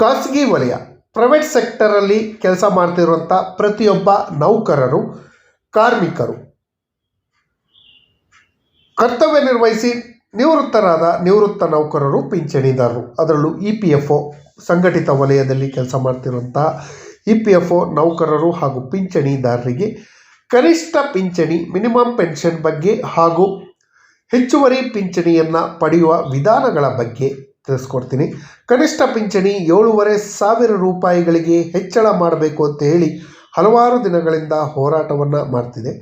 ಖಾಸಗಿ ವಲಯ ಪ್ರೈವೇಟ್ ಸೆಕ್ಟರಲ್ಲಿ ಕೆಲಸ ಮಾಡ್ತಿರುವಂಥ ಪ್ರತಿಯೊಬ್ಬ ನೌಕರರು, ಕಾರ್ಮಿಕರು. ಕರ್ತವ್ಯ ನಿರ್ವಹಿಸಿ ನಿವೃತ್ತರಾದ ನಿವೃತ್ತ ನೌಕರರು, ಪಿಂಚಣಿದಾರರು. ಅದರಲ್ಲೂ ಇ ಪಿ ಎಫ್ ಒ, ಸಂಘಟಿತ ವಲಯದಲ್ಲಿ ಕೆಲಸ ಮಾಡ್ತಿರುವಂತಹ ಇ ಪಿ ಎಫ್ ಒ ನೌಕರರು ಹಾಗೂ ಪಿಂಚಣಿದಾರರಿಗೆ ಕನಿಷ್ಠ ಪಿಂಚಣಿ ಮಿನಿಮಮ್ ಪೆನ್ಷನ್ ಬಗ್ಗೆ ಹಾಗೂ ಹೆಚ್ಚುವರಿ ಪಿಂಚಣಿಯನ್ನು ಪಡೆಯುವ ವಿಧಾನಗಳ ಬಗ್ಗೆ ತಿಳಿಸ್ಕೊಡ್ತೀನಿ. ಕನಿಷ್ಠ ಪಿಂಚಣಿ ಏಳೂವರೆ ಸಾವಿರ ರೂಪಾಯಿಗಳಿಗೆ ಹೆಚ್ಚಳ ಮಾಡಬೇಕು ಅಂತ ಹೇಳಿ ಹಲವಾರು ದಿನಗಳಿಂದ ಹೋರಾಟವನ್ನು ಮಾಡ್ತಿದೆ.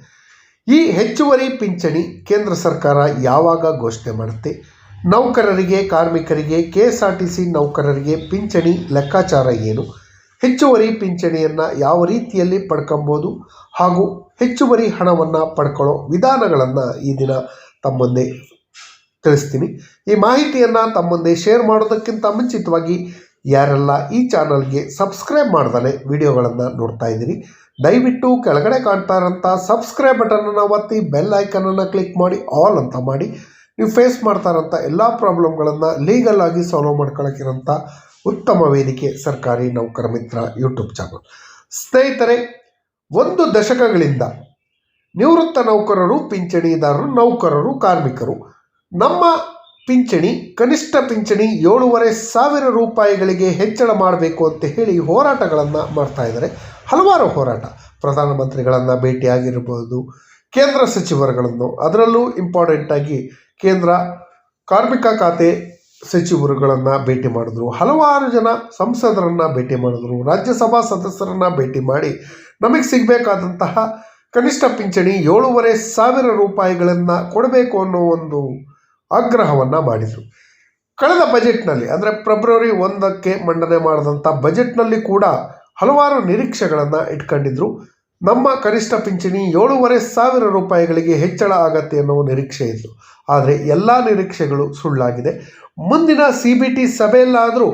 ಈ ಹೆಚ್ಚುವರಿ ಪಿಂಚಣಿ ಕೇಂದ್ರ ಸರ್ಕಾರ ಯಾವಾಗ ಘೋಷಣೆ ಮಾಡುತ್ತೆ? ನೌಕರರಿಗೆ, ಕಾರ್ಮಿಕರಿಗೆ K S R T C ನೌಕರರಿಗೆ ಪಿಂಚಣಿ ಲೆಕ್ಕಾಚಾರ ಏನು? ಹೆಚ್ಚುವರಿ ಪಿಂಚಣಿಯನ್ನು ಯಾವ ರೀತಿಯಲ್ಲಿ ಪಡ್ಕೊಬೋದು? ಹಾಗೂ ಹೆಚ್ಚುವರಿ ಹಣವನ್ನು ಪಡ್ಕೊಳ್ಳೋ ವಿಧಾನಗಳನ್ನು ಈ ದಿನ ತಮ್ಮ ಮುಂದೆ ತಿಳಿಸ್ತೀನಿ. ಈ ಮಾಹಿತಿಯನ್ನು ತಮ್ಮೊಂದೇ ಮುಂದೆ ಶೇರ್ ಮಾಡೋದಕ್ಕಿಂತ ಮುಂಚಿತವಾಗಿ ಯಾರೆಲ್ಲ ಈ ಚಾನಲ್ಗೆ ಸಬ್ಸ್ಕ್ರೈಬ್ ಮಾಡ್ದಲೇ ವಿಡಿಯೋಗಳನ್ನು ನೋಡ್ತಾ ಇದ್ದೀರಿ, ದಯವಿಟ್ಟು ಕೆಳಗಡೆ ಕಾಣ್ತಾ ಇರೋಂಥ ಸಬ್ಸ್ಕ್ರೈಬ್ ಬಟನನ್ನು ಒತ್ತಿ ಬೆಲ್ ಐಕನನ್ನು ಕ್ಲಿಕ್ ಮಾಡಿ ಆಲ್ ಅಂತ ಮಾಡಿ. ನೀವು ಫೇಸ್ ಮಾಡ್ತಾ ಇರೋಂಥ ಎಲ್ಲ ಪ್ರಾಬ್ಲಮ್ಗಳನ್ನು ಲೀಗಲ್ ಆಗಿ ಸಾಲ್ವ್ ಮಾಡ್ಕೊಳಕ್ಕಿರೋಂಥ ಉತ್ತಮ ವೇದಿಕೆ ಸರ್ಕಾರಿ ನೌಕರ ಮಿತ್ರ ಯೂಟ್ಯೂಬ್ ಚಾನಲ್ ಸ್ನೇಹಿತರೆ, ಒಂದು ದಶಕಗಳಿಂದ ನಿವೃತ್ತ ನೌಕರರು, ಪಿಂಚಣಿದಾರರು, ನೌಕರರು, ಕಾರ್ಮಿಕರು ನಮ್ಮ ಪಿಂಚಣಿ, ಕನಿಷ್ಠ ಪಿಂಚಣಿ ಏಳೂವರೆ ಸಾವಿರ ರೂಪಾಯಿಗಳಿಗೆ ಹೆಚ್ಚಳ ಮಾಡಬೇಕು ಅಂತ ಹೇಳಿ ಹೋರಾಟಗಳನ್ನು ಮಾಡ್ತಾ ಇದ್ದಾರೆ. ಹಲವಾರು ಹೋರಾಟ. ಪ್ರಧಾನಮಂತ್ರಿಗಳನ್ನು ಭೇಟಿಯಾಗಿರ್ಬೋದು, ಕೇಂದ್ರ ಸಚಿವರುಗಳನ್ನು. ಅದರಲ್ಲೂ ಇಂಪಾರ್ಟೆಂಟಾಗಿ ಕೇಂದ್ರ ಕಾರ್ಮಿಕ ಖಾತೆ ಸಚಿವರುಗಳನ್ನು ಭೇಟಿ ಮಾಡಿದ್ರು. ಹಲವಾರು ಜನ ಸಂಸದರನ್ನು ಭೇಟಿ ಮಾಡಿದ್ರು. ರಾಜ್ಯಸಭಾ ಸದಸ್ಯರನ್ನು ಭೇಟಿ ಮಾಡಿ ನಮಗೆ ಸಿಗಬೇಕಾದಂತಹ ಕನಿಷ್ಠ ಪಿಂಚಣಿ ಏಳೂವರೆ ಸಾವಿರ ರೂಪಾಯಿಗಳನ್ನು ಕೊಡಬೇಕು ಅನ್ನೋ ಒಂದು ಆಗ್ರಹವನ್ನು ಮಾಡಿದರು. ಕಳೆದ ಬಜೆಟ್ನಲ್ಲಿ, ಅಂದರೆ ಫೆಬ್ರವರಿ ಒಂದಕ್ಕೆ ಮಂಡನೆ ಮಾಡಿದಂಥ ಬಜೆಟ್ನಲ್ಲಿ ಕೂಡ ಹಲವಾರು ನಿರೀಕ್ಷೆಗಳನ್ನು ಇಟ್ಕೊಂಡಿದ್ರು. ನಮ್ಮ ಕನಿಷ್ಠ ಪಿಂಚಣಿ ಏಳೂವರೆ ಸಾವಿರ ರೂಪಾಯಿಗಳಿಗೆ ಹೆಚ್ಚಳ ಆಗತ್ತೆ ಅನ್ನೋ ನಿರೀಕ್ಷೆ ಇತ್ತು. ಆದರೆ ಎಲ್ಲ ನಿರೀಕ್ಷೆಗಳು ಸುಳ್ಳಾಗಿದೆ. ಮುಂದಿನ ಸಿ ಬಿ ಟಿ ಸಭೆಯಲ್ಲಾದರೂ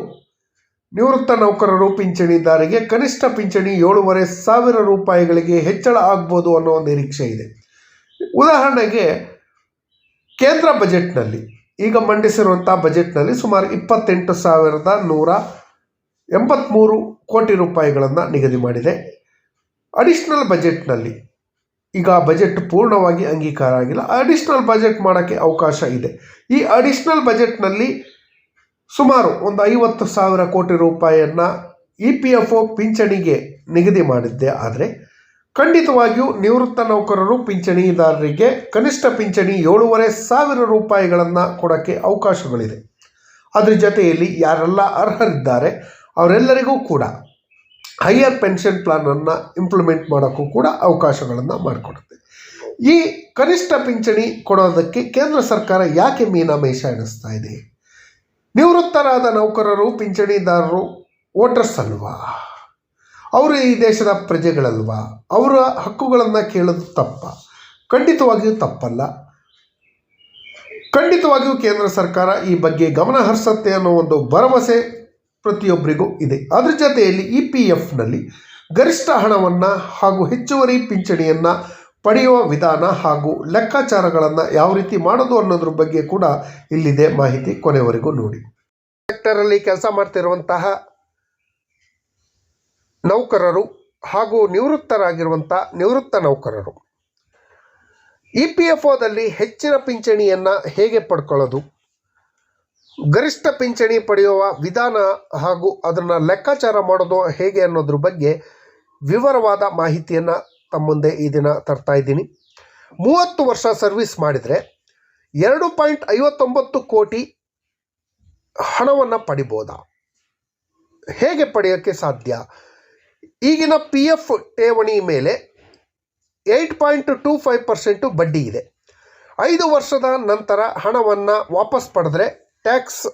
ನಿವೃತ್ತ ನೌಕರರು ಪಿಂಚಣಿದಾರಿಗೆ ಕನಿಷ್ಠ ಪಿಂಚಣಿ ಏಳೂವರೆ ಸಾವಿರ ರೂಪಾಯಿಗಳಿಗೆ ಹೆಚ್ಚಳ ಆಗ್ಬೋದು ಅನ್ನೋ ನಿರೀಕ್ಷೆ ಇದೆ. ಉದಾಹರಣೆಗೆ ಕೇಂದ್ರ ಬಜೆಟ್ನಲ್ಲಿ ಈಗ ಮಂಡಿಸಿರುವಂಥ ಬಜೆಟ್ನಲ್ಲಿ ಸುಮಾರು ಇಪ್ಪತ್ತೆಂಟು ಸಾವಿರದ ನೂರ ಎಂಬತ್ತ್ಮೂರು ಕೋಟಿ ರೂಪಾಯಿಗಳನ್ನು ನಿಗದಿ ಮಾಡಿದೆ. ಅಡಿಷ್ನಲ್ ಬಜೆಟ್ನಲ್ಲಿ ಈಗ ಬಜೆಟ್ ಪೂರ್ಣವಾಗಿ ಅಂಗೀಕಾರ ಆಗಿಲ್ಲ. ಅಡಿಷ್ನಲ್ ಬಜೆಟ್ ಮಾಡೋಕ್ಕೆ ಅವಕಾಶ ಇದೆ. ಈ ಅಡಿಷ್ನಲ್ ಬಜೆಟ್ನಲ್ಲಿ ಸುಮಾರು ಒಂದು ಐವತ್ತು ಸಾವಿರ ಕೋಟಿ ರೂಪಾಯಿಯನ್ನು ಇ ಪಿ ಎಫ್ ಒ ಪಿಂಚಣಿಗೆ ನಿಗದಿ ಮಾಡಿದ್ದೆ. ಆದರೆ ಖಂಡಿತವಾಗಿಯೂ ನಿವೃತ್ತ ನೌಕರರು ಪಿಂಚಣಿದಾರರಿಗೆ ಕನಿಷ್ಠ ಪಿಂಚಣಿ ಏಳೂವರೆ ಸಾವಿರ ರೂಪಾಯಿಗಳನ್ನು ಕೊಡೋಕ್ಕೆ ಅವಕಾಶಗಳಿದೆ. ಅದ್ರ ಜೊತೆಯಲ್ಲಿ ಯಾರೆಲ್ಲ ಅರ್ಹರಿದ್ದಾರೆ ಅವರೆಲ್ಲರಿಗೂ ಕೂಡ ಹೈಯರ್ ಪೆನ್ಷನ್ ಪ್ಲಾನನ್ನು ಇಂಪ್ಲಿಮೆಂಟ್ ಮಾಡೋಕ್ಕೂ ಕೂಡ ಅವಕಾಶಗಳನ್ನು ಮಾಡಿಕೊಡುತ್ತೆ. ಈ ಕನಿಷ್ಠ ಪಿಂಚಣಿ ಕೊಡೋದಕ್ಕೆ ಕೇಂದ್ರ ಸರ್ಕಾರ ಯಾಕೆ ಮೀನಾಮೇಷ ಎಣಿಸ್ತಾ ಇದೆ? ನಿವೃತ್ತರಾದ ನೌಕರರು, ಪಿಂಚಣಿದಾರರು, ವೋಟರ್ಸ್ ಅಲ್ವಾ? ಅವರು ಈ ದೇಶದ ಪ್ರಜೆಗಳಲ್ವ? ಅವರ ಹಕ್ಕುಗಳನ್ನು ಕೇಳೋದು ತಪ್ಪ. ಖಂಡಿತವಾಗಿಯೂ ತಪ್ಪಲ್ಲ. ಖಂಡಿತವಾಗಿಯೂ ಕೇಂದ್ರ ಸರ್ಕಾರ ಈ ಬಗ್ಗೆ ಗಮನ ಹರಿಸತ್ತೆ ಅನ್ನೋ ಒಂದು ಭರವಸೆ ಪ್ರತಿಯೊಬ್ಬರಿಗೂ ಇದೆ. ಅದ್ರ ಜೊತೆಯಲ್ಲಿ ಇ ಪಿ ಎಫ್ನಲ್ಲಿ ಗರಿಷ್ಠ ಹಣವನ್ನು ಹಾಗೂ ಹೆಚ್ಚುವರಿ ಪಿಂಚಣಿಯನ್ನು ಪಡೆಯುವ ವಿಧಾನ ಹಾಗೂ ಲೆಕ್ಕಾಚಾರಗಳನ್ನು ಯಾವ ರೀತಿ ಮಾಡೋದು ಅನ್ನೋದ್ರ ಬಗ್ಗೆ ಕೂಡ ಇಲ್ಲಿದೆ ಮಾಹಿತಿ ಕೊನೆವರೆಗೂ ನೋಡಿ. ಸೆಕ್ಟರಲ್ಲಿ ಕೆಲಸ ಮಾಡ್ತಿರುವಂತಹ ನೌಕರರು ಹಾಗೂ ನಿವೃತ್ತರಾಗಿರುವಂಥ ನಿವೃತ್ತ ನೌಕರರು. ಇ ಪಿ ಎಫ್ ಒದಲ್ಲಿ ಹೆಚ್ಚಿನ ಪಿಂಚಣಿಯನ್ನು ಹೇಗೆ ಪಡ್ಕೊಳ್ಳೋದು? ಗರಿಷ್ಠ ಪಿಂಚಣಿ ಪಡೆಯುವ ವಿಧಾನ ಹಾಗೂ ಅದನ್ನು ಲೆಕ್ಕಾಚಾರ ಮಾಡೋದು ಹೇಗೆ ಅನ್ನೋದ್ರ ಬಗ್ಗೆ ವಿವರವಾದ ಮಾಹಿತಿಯನ್ನು ತಮ್ಮ ಈ ದಿನ ತರ್ತಾ ಇದ್ದೀನಿ. ಮೂವತ್ತು ವರ್ಷ ಸರ್ವಿಸ್ ಮಾಡಿದರೆ ಎರಡು ಪಾಯಿಂಟ್ ಐವತ್ತೊಂಬತ್ತು ಕೋಟಿ ಹಣವನ್ನು ಪಡಿಬೋದಾ? ಹೇಗೆ ಪಡೆಯೋಕ್ಕೆ ಸಾಧ್ಯ? ಈಗಿನ ಪಿ ಎಫ್ ಠೇವಣಿ ಮೇಲೆ eight point two five percent ಬಡ್ಡಿ ಇದೆ. ಐದು ವರ್ಷದ ನಂತರ ಹಣವನ್ನು ವಾಪಸ್ ಪಡೆದ್ರೆ ಟ್ಯಾಕ್ಸ್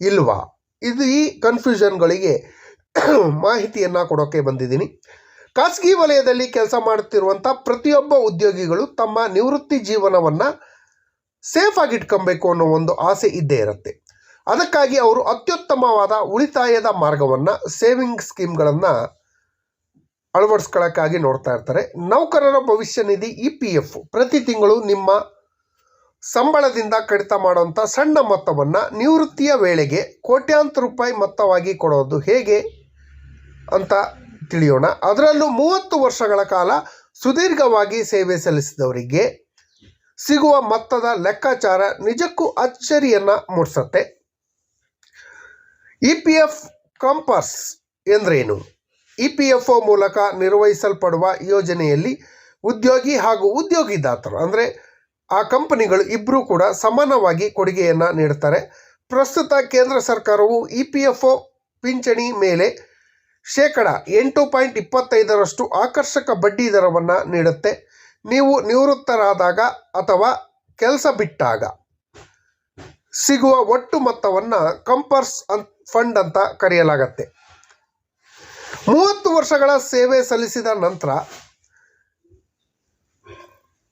ಇಲ್ವಾ? ಇದು ಈ ಕನ್ಫ್ಯೂಷನ್ಗಳಿಗೆ ಮಾಹಿತಿಯನ್ನು ಕೊಡೋಕ್ಕೆ ಬಂದಿದ್ದೀನಿ. ಖಾಸಗಿ ವಲಯದಲ್ಲಿ ಕೆಲಸ ಮಾಡುತ್ತಿರುವಂಥ ಪ್ರತಿಯೊಬ್ಬ ಉದ್ಯೋಗಿಗಳು ತಮ್ಮ ನಿವೃತ್ತಿ ಜೀವನವನ್ನು ಸೇಫ್ ಇಟ್ಕೊಬೇಕು ಅನ್ನೋ ಒಂದು ಆಸೆ ಇದ್ದೇ ಇರುತ್ತೆ. ಅದಕ್ಕಾಗಿ ಅವರು ಅತ್ಯುತ್ತಮವಾದ ಉಳಿತಾಯದ ಮಾರ್ಗವನ್ನು ಸೇವಿಂಗ್ ಸ್ಕೀಮ್ಗಳನ್ನು ಅಳವಡಿಸ್ಕೊಳ್ಳೋಕ್ಕಾಗಿ ನೋಡ್ತಾ ಇರ್ತಾರೆ. ನೌಕರರ ಭವಿಷ್ಯ ನಿಧಿ ಇ ಪಿ ಎಫ್. ಪ್ರತಿ ತಿಂಗಳು ನಿಮ್ಮ ಸಂಬಳದಿಂದ ಕಡಿತ ಮಾಡುವಂಥ ಸಣ್ಣ ಮೊತ್ತವನ್ನು ನಿವೃತ್ತಿಯ ವೇಳೆಗೆ ಕೋಟ್ಯಾಂತರ ರೂಪಾಯಿ ಮೊತ್ತವಾಗಿ ಕೊಡೋದು ಹೇಗೆ ಅಂತ ತಿಳಿಯೋಣ. ಅದರಲ್ಲೂ ಮೂವತ್ತು ವರ್ಷಗಳ ಕಾಲ ಸುದೀರ್ಘವಾಗಿ ಸೇವೆ ಸಲ್ಲಿಸಿದವರಿಗೆ ಸಿಗುವ ಮೊತ್ತದ ಲೆಕ್ಕಾಚಾರ ನಿಜಕ್ಕೂ ಅಚ್ಚರಿಯನ್ನು ಮೂಡಿಸುತ್ತೆ. ಇ ಪಿ ಎಫ್ ಕಂಪರ್ಸ್ ಎಂದರೇನು? ಇ ಪಿ ಎಫ್ ಒ ಮೂಲಕ ನಿರ್ವಹಿಸಲ್ಪಡುವ ಯೋಜನೆಯಲ್ಲಿ ಉದ್ಯೋಗಿ ಹಾಗೂ ಉದ್ಯೋಗಿದಾತರು, ಅಂದರೆ ಆ ಕಂಪನಿಗಳು ಇಬ್ಬರೂ ಕೂಡ ಸಮಾನವಾಗಿ ಕೊಡುಗೆಯನ್ನು ನೀಡುತ್ತಾರೆ ಪ್ರಸ್ತುತ ಕೇಂದ್ರ ಸರ್ಕಾರವು ಇ ಪಿ ಎಫ್ ಒ ಪಿಂಚಣಿ ಮೇಲೆ ಶೇಕಡ ಎಂಟು ಪಾಯಿಂಟ್ ಇಪ್ಪತ್ತೈದರಷ್ಟು ಆಕರ್ಷಕ ಬಡ್ಡಿ ದರವನ್ನು ನೀಡುತ್ತೆ. ನೀವು ನಿವೃತ್ತರಾದಾಗ ಅಥವಾ ಕೆಲಸ ಬಿಟ್ಟಾಗ ಸಿಗುವ ಒಟ್ಟು ಮೊತ್ತವನ್ನು ಕಂಪರ್ಸ್ ಅನ್ ಫಂಡ್ ಅಂತ ಕರೆಯಲಾಗತ್ತೆ. ಮೂವತ್ತು ವರ್ಷಗಳ ಸೇವೆ ಸಲ್ಲಿಸಿದ ನಂತರ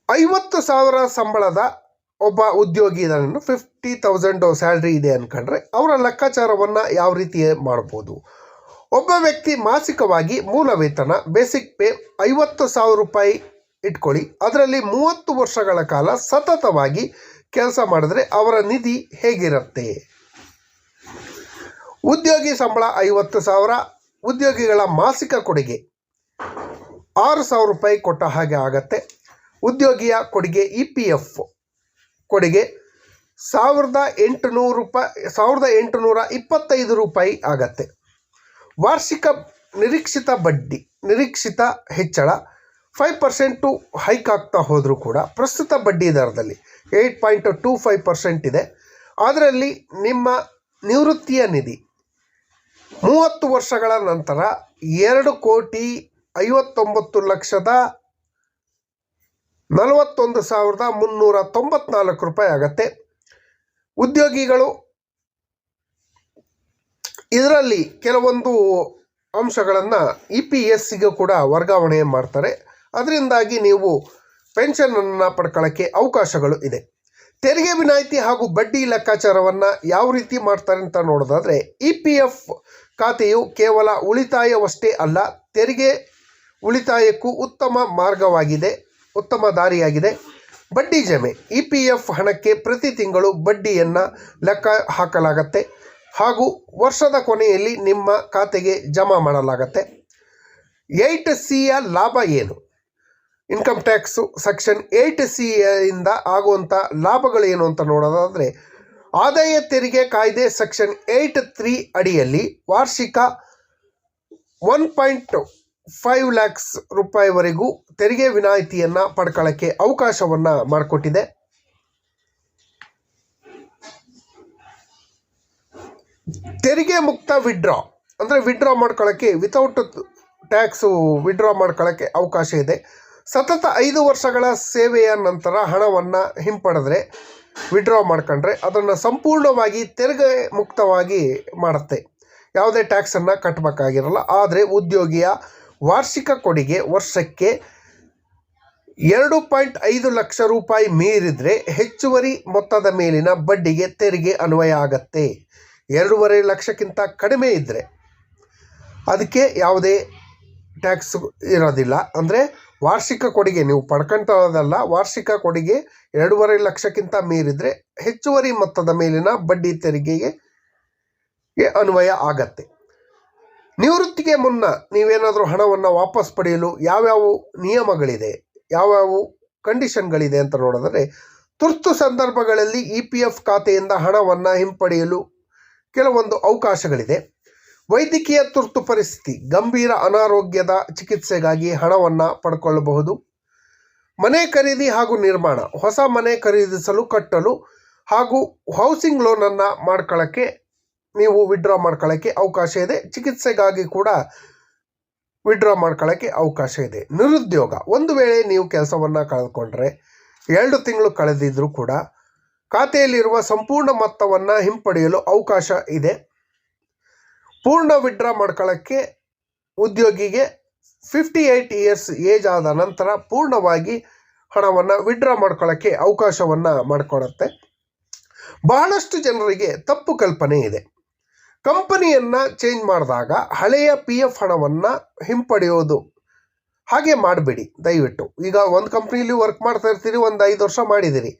ಐವತ್ತು ಸಾವಿರ ಸಂಬಳದ ಒಬ್ಬ ಉದ್ಯೋಗಿ ಇದನ್ನು ಫಿಫ್ಟಿ ತೌಸಂಡ್ ಸ್ಯಾಲ್ರಿ ಇದೆ ಅಂದ್ಕೊಂಡ್ರೆ ಅವರ ಲೆಕ್ಕಾಚಾರವನ್ನು ಯಾವ ರೀತಿ ಮಾಡ್ಬೋದು. ಒಬ್ಬ ವ್ಯಕ್ತಿ ಮಾಸಿಕವಾಗಿ ಮೂಲ ವೇತನ ಬೇಸಿಕ್ ಪೇ ಐವತ್ತು ಸಾವಿರ ರೂಪಾಯಿ ಇಟ್ಕೊಳ್ಳಿ. ಅದರಲ್ಲಿ ಮೂವತ್ತು ವರ್ಷಗಳ ಕಾಲ ಸತತವಾಗಿ ಕೆಲಸ ಮಾಡಿದ್ರೆ ಅವರ ನಿಧಿ ಹೇಗಿರುತ್ತೆ? ಉದ್ಯೋಗಿ ಸಂಬಳ ಐವತ್ತು ಸಾವಿರ ಉದ್ಯೋಗಿಗಳ ಮಾಸಿಕ ಕೊಡುಗೆ. ಆರು ಸಾವಿರ ರೂಪಾಯಿ ಕೊಟ್ಟ ಹಾಗೆ ಆಗತ್ತೆ. ಉದ್ಯೋಗಿಯ ಕೊಡುಗೆ ಇ ಪಿ ಎಫ್. ಕೊಡುಗೆ ಸಾವಿರದ ಎಂಟುನೂರು ರೂಪಾಯಿ, ಸಾವಿರದ ಎಂಟುನೂರ ಇಪ್ಪತ್ತೈದು ರೂಪಾಯಿ ಆಗತ್ತೆ. ವಾರ್ಷಿಕ ನಿರೀಕ್ಷಿತ ಬಡ್ಡಿ, ನಿರೀಕ್ಷಿತ ಹೆಚ್ಚಳ ಫೈವ್ ಪರ್ಸೆಂಟು ಹೈಕ್ ಆಗ್ತಾ ಹೋದರೂ ಕೂಡ ಪ್ರಸ್ತುತ ಬಡ್ಡಿ ದರದಲ್ಲಿ eight point two five percent ಇದೆ. ಅದರಲ್ಲಿ ನಿಮ್ಮ ನಿವೃತ್ತಿಯ ನಿಧಿ ಮೂವತ್ತು ವರ್ಷಗಳ ನಂತರ ಎರಡು ಕೋಟಿ ಐವತ್ತೊಂಬತ್ತು ಲಕ್ಷದ ನಲವತ್ತೊಂದು ಸಾವಿರದ ಮುನ್ನೂರ ತೊಂಬತ್ನಾಲ್ಕು ರೂಪಾಯಿ ಆಗತ್ತೆ. ಉದ್ಯೋಗಿಗಳು ಇದರಲ್ಲಿ ಕೆಲವೊಂದು ಅಂಶಗಳನ್ನು ಇ ಪಿ ಎಸ್ಸಿಗೂ ಕೂಡ ವರ್ಗಾವಣೆ ಮಾಡ್ತಾರೆ. ಅದರಿಂದಾಗಿ ನೀವು ಪೆನ್ಷನನ್ನು ಪಡ್ಕೊಳ್ಳೋಕ್ಕೆ ಅವಕಾಶಗಳು ಇದೆ. ತೆರಿಗೆ ವಿನಾಯಿತಿ ಹಾಗೂ ಬಡ್ಡಿ ಲೆಕ್ಕಾಚಾರವನ್ನು ಯಾವ ರೀತಿ ಮಾಡ್ತಾರೆ ಅಂತ ನೋಡೋದಾದರೆ, ಇ ಪಿ ಎಫ್ ಖಾತೆಯು ಕೇವಲ ಉಳಿತಾಯವಷ್ಟೇ ಅಲ್ಲ, ತೆರಿಗೆ ಉಳಿತಾಯಕ್ಕೂ ಉತ್ತಮ ಮಾರ್ಗವಾಗಿದೆ, ಉತ್ತಮ ದಾರಿಯಾಗಿದೆ. ಬಡ್ಡಿ ಜಮೆ, ಇ ಪಿ ಎಫ್ ಹಣಕ್ಕೆ ಪ್ರತಿ ತಿಂಗಳು ಬಡ್ಡಿಯನ್ನು ಲೆಕ್ಕ ಹಾಕಲಾಗತ್ತೆ ಹಾಗೂ ವರ್ಷದ ಕೊನೆಯಲ್ಲಿ ನಿಮ್ಮ ಖಾತೆಗೆ ಜಮಾ ಮಾಡಲಾಗತ್ತೆ. ಏಯ್ಟ್ ಸಿಯ ಲಾಭ ಏನು? Income tax section eight C ಇಂದ ಆಗುವಂಥ ಲಾಭಗಳೇನು ಅಂತ ನೋಡೋದಾದರೆ, ಆದಾಯ ತೆರಿಗೆ ಕಾಯ್ದೆ ಸೆಕ್ಷನ್ ಏಯ್ಟ್ ತ್ರೀ ಅಡಿಯಲ್ಲಿ ವಾರ್ಷಿಕ ಒನ್ ಪಾಯಿಂಟ್ ಫೈವ್ ಲ್ಯಾಕ್ಸ್ ರೂಪಾಯಿವರೆಗೂ ತೆರಿಗೆ ವಿನಾಯಿತಿಯನ್ನು ಪಡ್ಕೊಳ್ಳೋಕ್ಕೆ ಅವಕಾಶವನ್ನು ಮಾಡಿಕೊಟ್ಟಿದೆ. ತೆರಿಗೆ ಮುಕ್ತ ವಿಡ್ರಾ ಅಂದರೆ ವಿಡ್ರಾ ಮಾಡ್ಕೊಳ್ಳೋಕ್ಕೆ ವಿತೌಟ್ ಟ್ಯಾಕ್ಸು ವಿಡ್ರಾ ಮಾಡ್ಕೊಳ್ಳೋಕ್ಕೆ ಅವಕಾಶ ಇದೆ. ಸತತ ಐದು ವರ್ಷಗಳ ಸೇವೆಯ ನಂತರ ಹಣವನ್ನು ಹಿಂಪಡೆದ್ರೆ ವಿಡ್ರಾ ಮಾಡ್ಕೊಂಡ್ರೆ ಅದನ್ನು ಸಂಪೂರ್ಣವಾಗಿ ತೆರಿಗೆ ಮುಕ್ತವಾಗಿ ಮಾಡುತ್ತೆ. ಯಾವುದೇ ಟ್ಯಾಕ್ಸನ್ನು ಕಟ್ಟಬೇಕಾಗಿರಲ್ಲ ಆದರೆ ಉದ್ಯೋಗಿಯ ವಾರ್ಷಿಕ ಕೊಡುಗೆ ವರ್ಷಕ್ಕೆ ಎರಡು ಪಾಯಿಂಟ್ ಐದು ಲಕ್ಷ ರೂಪಾಯಿ ಮೀರಿದರೆ ಹೆಚ್ಚುವರಿ ಮೊತ್ತದ ಮೇಲಿನ ಬಡ್ಡಿಗೆ ತೆರಿಗೆ ಅನ್ವಯ ಆಗತ್ತೆ. ಎರಡೂವರೆ ಲಕ್ಷಕ್ಕಿಂತ ಕಡಿಮೆ ಇದ್ದರೆ ಅದಕ್ಕೆ ಯಾವುದೇ ಟ್ಯಾಕ್ಸ್ ಇರೋದಿಲ್ಲ. ಅಂದರೆ ವಾರ್ಷಿಕ ಕೊಡುಗೆ, ನೀವು ಪಡ್ಕೊಂತೋದಲ್ಲ ವಾರ್ಷಿಕ ಕೊಡುಗೆ ಎರಡೂವರೆ ಲಕ್ಷಕ್ಕಿಂತ ಮೀರಿದರೆ ಹೆಚ್ಚುವರಿ ಮೊತ್ತದ ಮೇಲಿನ ಬಡ್ಡಿ ತೆರಿಗೆಗೆ ಅನ್ವಯ ಆಗತ್ತೆ. ನಿವೃತ್ತಿಗೆ ಮುನ್ನ ನೀವೇನಾದರೂ ಹಣವನ್ನು ವಾಪಸ್ ಪಡೆಯಲು ಯಾವ್ಯಾವ ನಿಯಮಗಳಿದೆ, ಯಾವ್ಯಾವ ಕಂಡೀಷನ್ಗಳಿದೆ ಅಂತ ನೋಡಿದರೆ ತುರ್ತು ಸಂದರ್ಭಗಳಲ್ಲಿ ಇ ಪಿ ಎಫ್ ಖಾತೆಯಿಂದ ಹಣವನ್ನು ಹಿಂಪಡೆಯಲು ಕೆಲವೊಂದು ಅವಕಾಶಗಳಿದೆ. ವೈದ್ಯಕೀಯ ತುರ್ತು ಪರಿಸ್ಥಿತಿ, ಗಂಭೀರ ಅನಾರೋಗ್ಯದ ಚಿಕಿತ್ಸೆಗಾಗಿ ಹಣವನ್ನು ಪಡ್ಕೊಳ್ಳಬಹುದು. ಮನೆ ಖರೀದಿ ಹಾಗೂ ನಿರ್ಮಾಣ, ಹೊಸ ಮನೆ ಖರೀದಿಸಲು ಕಟ್ಟಲು ಹಾಗೂ ಹೌಸಿಂಗ್ ಲೋನನ್ನು ಮಾಡ್ಕೊಳ್ಳೋಕ್ಕೆ ನೀವು ವಿಡ್ರಾ ಮಾಡ್ಕೊಳ್ಳೋಕ್ಕೆ ಅವಕಾಶ ಇದೆ. ಚಿಕಿತ್ಸೆಗಾಗಿ ಕೂಡ ವಿಡ್ರಾ ಮಾಡ್ಕೊಳ್ಳೋಕ್ಕೆ ಅವಕಾಶ ಇದೆ. ನಿರುದ್ಯೋಗ, ಒಂದು ವೇಳೆ ನೀವು ಕೆಲಸವನ್ನು ಕಳೆದುಕೊಂಡ್ರೆ, ಎರಡು ತಿಂಗಳು ಕಳೆದಿದ್ದರೂ ಕೂಡ ಖಾತೆಯಲ್ಲಿರುವ ಸಂಪೂರ್ಣ ಮೊತ್ತವನ್ನು ಹಿಂಪಡೆಯಲು ಅವಕಾಶ ಇದೆ. ಪೂರ್ಣ ವಿಡ್ರಾ ಮಾಡ್ಕೊಳ್ಳೋಕ್ಕೆ ಉದ್ಯೋಗಿಗೆ ಫಿಫ್ಟಿ ಏಯ್ಟ್ ಇಯರ್ಸ್ ಏಜ್ ಆದ ನಂತರ ಪೂರ್ಣವಾಗಿ ಹಣವನ್ನು ವಿಡ್ರಾ ಮಾಡ್ಕೊಳ್ಳೋಕ್ಕೆ ಅವಕಾಶವನ್ನು ಮಾಡಿಕೊಡತ್ತೆ ಬಹಳಷ್ಟು ಜನರಿಗೆ ತಪ್ಪು ಕಲ್ಪನೆ ಇದೆ. ಕಂಪನಿಯನ್ನು ಚೇಂಜ್ ಮಾಡಿದಾಗ ಹಳೆಯ ಪಿ ಎಫ್ ಹಣವನ್ನು ಹಿಂಪಡೆಯೋದು ಹಾಗೆ ಮಾಡಬೇಡಿ, ದಯವಿಟ್ಟು. ಈಗ ಒಂದು ಕಂಪ್ನಿಲಿ ವರ್ಕ್ ಮಾಡ್ತಾ ಇರ್ತೀರಿ, ಒಂದು ಐದು ವರ್ಷ ಮಾಡಿದ್ದೀರಿ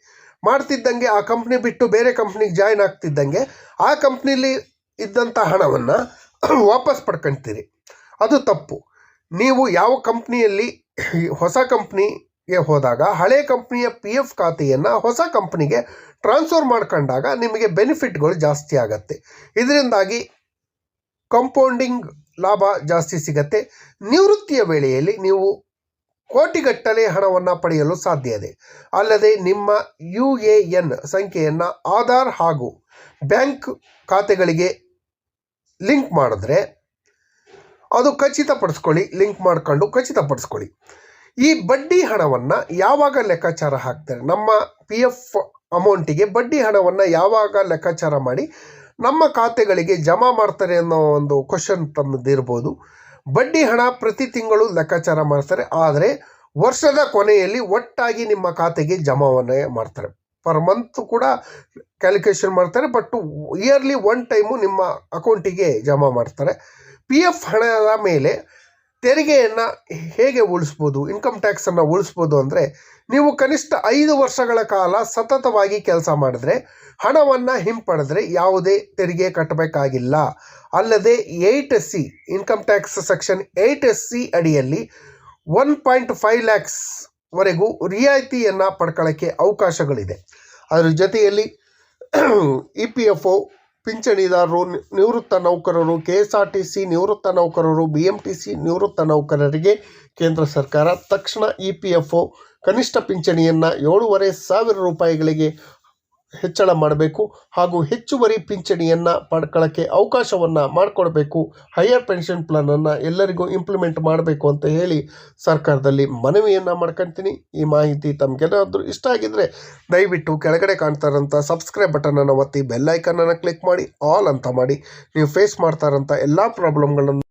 ಮಾಡ್ತಿದ್ದಂಗೆ ಆ ಕಂಪ್ನಿ ಬಿಟ್ಟು ಬೇರೆ ಕಂಪ್ನಿಗೆ ಜಾಯ್ನ್ ಆಗ್ತಿದ್ದಂಗೆ ಆ ಕಂಪ್ನಿಲಿ ಇದ್ದಂಥ ಹಣವನ್ನು ವಾಪಸ್ ಪಡ್ಕೊಳ್ತೀರಿ ಅದು ತಪ್ಪು. ನೀವು ಯಾವ ಕಂಪ್ನಿಯಲ್ಲಿ ಹೊಸ ಕಂಪ್ನಿಗೆ ಹೋದಾಗ, ಹಳೆ ಕಂಪ್ನಿಯ ಪಿ ಎಫ್ ಖಾತೆಯನ್ನು ಹೊಸ ಕಂಪ್ನಿಗೆ ಟ್ರಾನ್ಸ್ಫರ್ ಮಾಡ್ಕೊಂಡಾಗ ನಿಮಗೆ ಬೆನಿಫಿಟ್ಗಳು ಜಾಸ್ತಿ ಆಗತ್ತೆ. ಇದರಿಂದಾಗಿ ಕಂಪೌಂಡಿಂಗ್ ಲಾಭ ಜಾಸ್ತಿ ಸಿಗತ್ತೆ. ನಿವೃತ್ತಿಯ ವೇಳೆಯಲ್ಲಿ ನೀವು ಕೋಟಿಗಟ್ಟಲೆ ಹಣವನ್ನು ಪಡೆಯಲು ಸಾಧ್ಯ ಇದೆ. ಅಲ್ಲದೆ ನಿಮ್ಮ ಯು ಎ ಎನ್ ಸಂಖ್ಯೆಯನ್ನು ಆಧಾರ್ ಹಾಗೂ ಬ್ಯಾಂಕ್ ಖಾತೆಗಳಿಗೆ ಲಿಂಕ್ ಮಾಡಿದ್ರೆ ಅದು ಖಚಿತಪಡಿಸ್ಕೊಳ್ಳಿ, ಲಿಂಕ್ ಮಾಡ್ಕೊಂಡು ಖಚಿತಪಡಿಸ್ಕೊಳ್ಳಿ. ಈ ಬಡ್ಡಿ ಹಣವನ್ನು ಯಾವಾಗ ಲೆಕ್ಕಾಚಾರ ಹಾಕ್ತಾರೆ? ನಮ್ಮ ಪಿ ಎಫ್ ಅಮೌಂಟಿಗೆ ಬಡ್ಡಿ ಹಣವನ್ನು ಯಾವಾಗ ಲೆಕ್ಕಾಚಾರ ಮಾಡಿ ನಮ್ಮ ಖಾತೆಗಳಿಗೆ ಜಮಾ ಮಾಡ್ತಾರೆ ಅನ್ನೋ ಒಂದು ಕ್ವಶನ್ ತಂದಿರ್ಬೋದು ಬಡ್ಡಿ ಹಣ ಪ್ರತಿ ತಿಂಗಳು ಲೆಕ್ಕಾಚಾರ ಮಾಡ್ತಾರೆ, ಆದರೆ ವರ್ಷದ ಕೊನೆಯಲ್ಲಿ ಒಟ್ಟಾಗಿ ನಿಮ್ಮ ಖಾತೆಗೆ ಜಮಾವಣೆ ಮಾಡ್ತಾರೆ. ಪರ್ ಮಂತ್ ಕೂಡ ಕ್ಯಾಲ್ಕುಲೇಷನ್ ಮಾಡ್ತಾರೆ ಬಟ್ ಇಯರ್ಲಿ ಒನ್ ಟೈಮು ನಿಮ್ಮ ಅಕೌಂಟಿಗೆ ಜಮಾ ಮಾಡ್ತಾರೆ. ಪಿ ಎಫ್ ಹಣದ ಮೇಲೆ ತೆರಿಗೆಯನ್ನು ಹೇಗೆ ಉಳಿಸ್ಬೋದು ಇನ್ಕಮ್ ಟ್ಯಾಕ್ಸನ್ನು ಉಳಿಸ್ಬೋದು ಅಂದರೆ, ನೀವು ಕನಿಷ್ಠ ಐದು ವರ್ಷಗಳ ಕಾಲ ಸತತವಾಗಿ ಕೆಲಸ ಮಾಡಿದ್ರೆ, ಹಣವನ್ನು ಹಿಂಪಡೆದ್ರೆ ಯಾವುದೇ ತೆರಿಗೆ ಕಟ್ಟಬೇಕಾಗಿಲ್ಲ. ಅಲ್ಲದೆ eight S C income tax section eight S C ಅಡಿಯಲ್ಲಿ ಒನ್ ಪಾಯಿಂಟ್ ಫೈವ್ ಲ್ಯಾಕ್ಸ್ವರೆಗೂ ರಿಯಾಯಿತಿಯನ್ನು ಪಡ್ಕೊಳ್ಳೋಕ್ಕೆ ಅವಕಾಶಗಳಿದೆ. ಅದರ ಜೊತೆಯಲ್ಲಿ ಇ ಪಿ ಎಫ್ ಒ, ಪಿಂಚಣಿದಾರರು ನಿವೃತ್ತ ನೌಕರರು, K S R T C ನಿವೃತ್ತ ನೌಕರರು, ಬಿ ಎಂ ಟಿ ಸಿ ನಿವೃತ್ತ ನೌಕರರಿಗೆ ಕೇಂದ್ರ ಸರ್ಕಾರ ತಕ್ಷಣ ಇ ಪಿ ಎಫ್ ಒ ಕನಿಷ್ಠ ಪಿಂಚಣಿಯನ್ನು ಏಳೂವರೆ ಸಾವಿರ ರೂಪಾಯಿಗಳಿಗೆ ಹೆಚ್ಚಳ ಮಾಡಬೇಕು ಹಾಗೂ ಹೆಚ್ಚುವರಿ ಪಿಂಚಣಿಯನ್ನು ಪಡ್ಕೊಳ್ಳೋಕ್ಕೆ ಅವಕಾಶವನ್ನು ಮಾಡಿಕೊಡ್ಬೇಕು. ಹೈಯರ್ ಪೆನ್ಷನ್ ಪ್ಲಾನನ್ನು ಎಲ್ಲರಿಗೂ ಇಂಪ್ಲಿಮೆಂಟ್ ಮಾಡಬೇಕು ಅಂತ ಹೇಳಿ ಸರ್ಕಾರದಲ್ಲಿ ಮನವಿಯನ್ನು ಮಾಡ್ಕೊಳ್ತೀನಿ ಈ ಮಾಹಿತಿ ತಮಗೆಲ್ಲಾದರೂ ಇಷ್ಟ ಆಗಿದ್ದರೆ ದಯವಿಟ್ಟು ಕೆಳಗಡೆ ಕಾಣ್ತಾ ಇರೋಂಥ ಸಬ್ಸ್ಕ್ರೈಬ್ ಬಟನನ್ನು ಒತ್ತಿ ಬೆಲ್ ಐಕನನ್ನು ಕ್ಲಿಕ್ ಮಾಡಿ, ಆಲ್ ಅಂತ ಮಾಡಿ. ನೀವು ಫೇಸ್ ಮಾಡ್ತಾ ಇರೋಂಥ ಎಲ್ಲ ಪ್ರಾಬ್ಲಮ್ಗಳನ್ನು